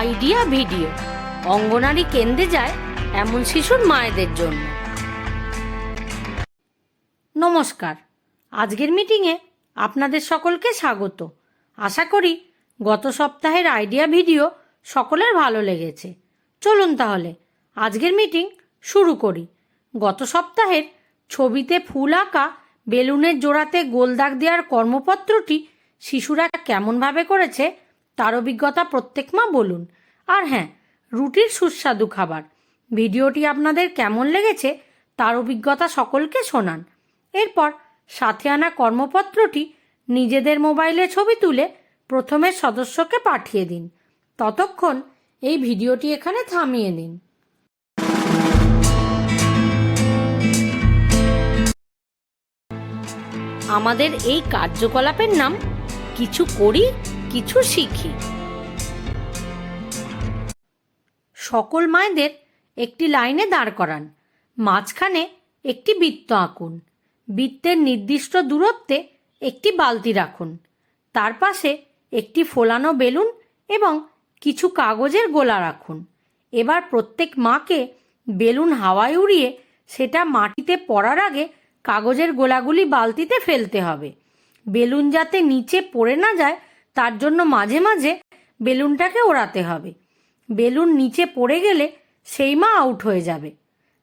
Idea video. অঙ্গনারী কেন্দ্রে যায় এমন শিশুর মায়েদের জন্য। নমস্কার। আজকের মিটিংয়ে আপনাদের সকলকে স্বাগত। আশা করি গত সপ্তাহের আইডিয়া ভিডিও সকলের ভালো লেগেছে। চলুন তাহলে আজকের মিটিং শুরু করি। গত সপ্তাহের ছবিতে ফুল আঁকা, বেলুনের জোড়াতে গোলদাগ দেওয়ার কর্মপত্রটি শিশুরা কেমনভাবে করেছে তার অভিজ্ঞতা প্রত্যেক মা বলুন। আর হ্যাঁ রুটির সুস্বাদু খাবার। ভিডিওটি আপনাদের কেমন লেগেছে তার অভিজ্ঞতা সকলকে শোনান। এরপর সাথে আনা কর্মপত্রটি নিজেদের মোবাইলে ছবি তুলে প্রথমের সদস্যকে পাঠিয়ে দিন। ততক্ষণ এই ভিডিওটি এখানে থামিয়ে দিন আমাদের এই কার্যকলাপের নাম কিছু করি কিছু শিখি। সকল মায়েদের একটি লাইনে দাঁড় করান, মাঝখানে একটি বৃত্ত আঁকুন, বৃত্তের নির্দিষ্ট দূরত্বে একটি বালতি রাখুন, তার পাশে একটি ফোলানো বেলুন এবং কিছু কাগজের গোলা রাখুন। এবার প্রত্যেক মাকে বেলুন হাওয়ায় উড়িয়ে সেটা মাটিতে পড়ার আগে কাগজের গোলাগুলি বালতিতে ফেলতে হবে। বেলুন যাতে নিচে পড়ে না যায় তার জন্য মাঝে মাঝে বেলুনটাকে ওড়াতে হবে। বেলুন নিচে পড়ে গেলে সেই মা আউট হয়ে যাবে।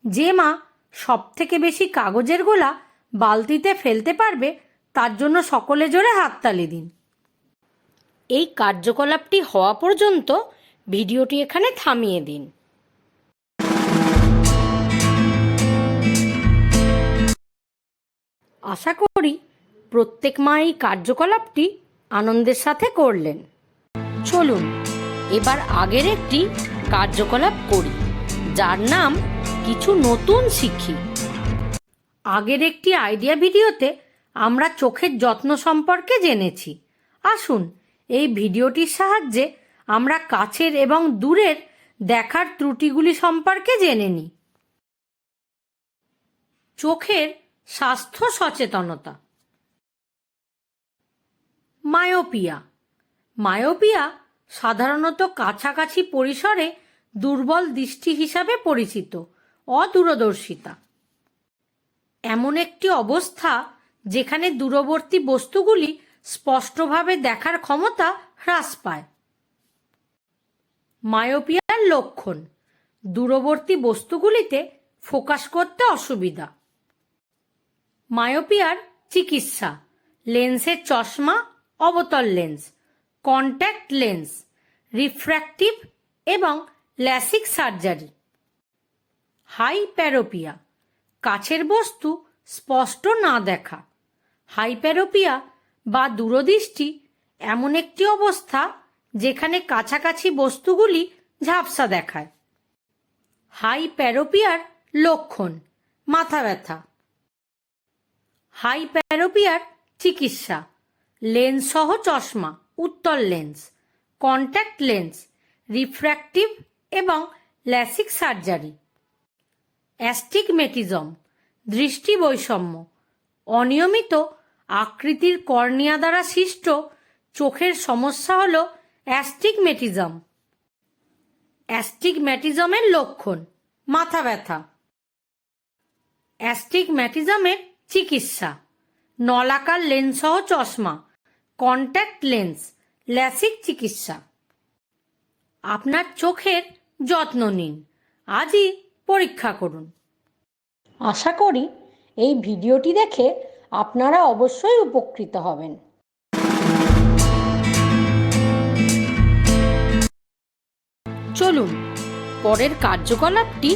যে মা সব থেকে বেশি কাগজের গোলা বালতিতে ফেলতে পারবে, তার জন্য সকলে জোরে হাততালি দিন। এই কার্যকলাপটি হওয়া পর্যন্ত ভিডিওটি এখানে থামিয়ে দিন। আশা করি প্রত্যেক মা এই কার্যকলাপটি আনন্দের সাথে করলেন। চলুন, এবার আগের একটি কার্যকলাপ করি, যার নাম কিছু নতুন শিখি। আগের একটি আইডিয়া ভিডিওতে আমরা চোখের যত্ন সম্পর্কে জেনেছি। আসুন, এই ভিডিওটির সাহায্যে আমরা কাছের এবং দূরের দেখার ত্রুটিগুলি সম্পর্কে জেনে নিই। চোখের স্বাস্থ্য সচেতনতা। মায়োপিয়া। মায়োপিয়া সাধারণত কাছাকাছি পরিসরে দুর্বল দৃষ্টি হিসাবে পরিচিত, অদূরদর্শিতা। এমন একটি অবস্থা যেখানে দূরবর্তী বস্তুগুলি স্পষ্টভাবে দেখার ক্ষমতা হ্রাস পায়। মায়োপিয়ার লক্ষণ, দূরবর্তী বস্তুগুলিতে ফোকাস করতে অসুবিধা। মায়োপিয়ার চিকিৎসা, লেন্সের চশমা অবতল লেন্স কন্ট্যাক্ট লেন্স রিফ্র্যাক্টিভ এবং ল্যাসিক সার্জারি হাইপ্যারোপিয়া কাছের বস্তু স্পষ্ট না দেখা। হাইপ্যারোপিয়া বা দূরদৃষ্টি এমন একটি অবস্থা যেখানে কাছাকাছি বস্তুগুলি ঝাপসা দেখায়। হাইপ্যারোপিয়ার লক্ষণ, মাথা ব্যথা। হাইপ্যারোপিয়ার চিকিৎসা। লেন্স সহ চশমা, উত্তল লেন্স কন্ট্যাক্ট লেন্স রিফ্র্যাক্টিভ এবং ল্যাসিক সার্জারি অ্যাস্টিগমেটিজম দৃষ্টি বৈষম্য অনিয়মিত আকৃতির কর্নিয়া দ্বারা সৃষ্ট চোখের সমস্যা হল অ্যাস্টিগমেটিজম। অ্যাস্টিগম্যাটিজমের লক্ষণ, মাথা ব্যথা। অ্যাস্টিগম্যাটিজমের চিকিৎসা, নলাকার লেন্স সহ চশমা কন্ট্যাক্ট লেন্স ল্যাসিক চিকিৎসা। আপনার চোখের যত্ন নিন। আজই পরীক্ষা করুন। আশা করি এই ভিডিওটি দেখে আপনারা অবশ্যই উপকৃত হবেন। চলুন পরের কার্যকলাপটি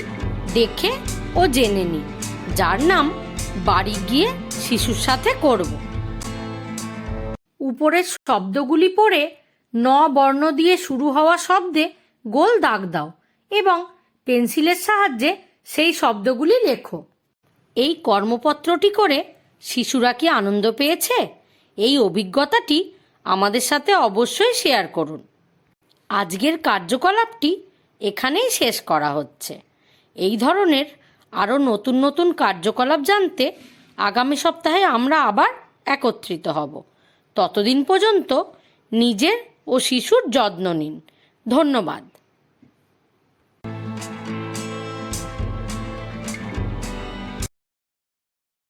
দেখে ও জেনে নিই। যার নাম বাড়ি গিয়ে শিশুর সাথে করব। উপরের শব্দগুলি পড়ে ন বর্ণ দিয়ে শুরু হওয়া শব্দে গোল দাগ দাও এবং পেন্সিলের সাহায্যে সেই শব্দগুলি লেখো। এই কর্মপত্রটি করে শিশুরা কি আনন্দ পেয়েছে? এই অভিজ্ঞতাটি আমাদের সাথে অবশ্যই শেয়ার করুন। আজকের কার্যকলাপটি এখানেই শেষ করা হচ্ছে। এই ধরনের আরও নতুন নতুন কার্যকলাপ জানতে আগামী সপ্তাহে আমরা আবার একত্রিত হব। ততদিন পর্যন্ত নিজের ও শিশুর যত্ন নিন। ধন্যবাদ।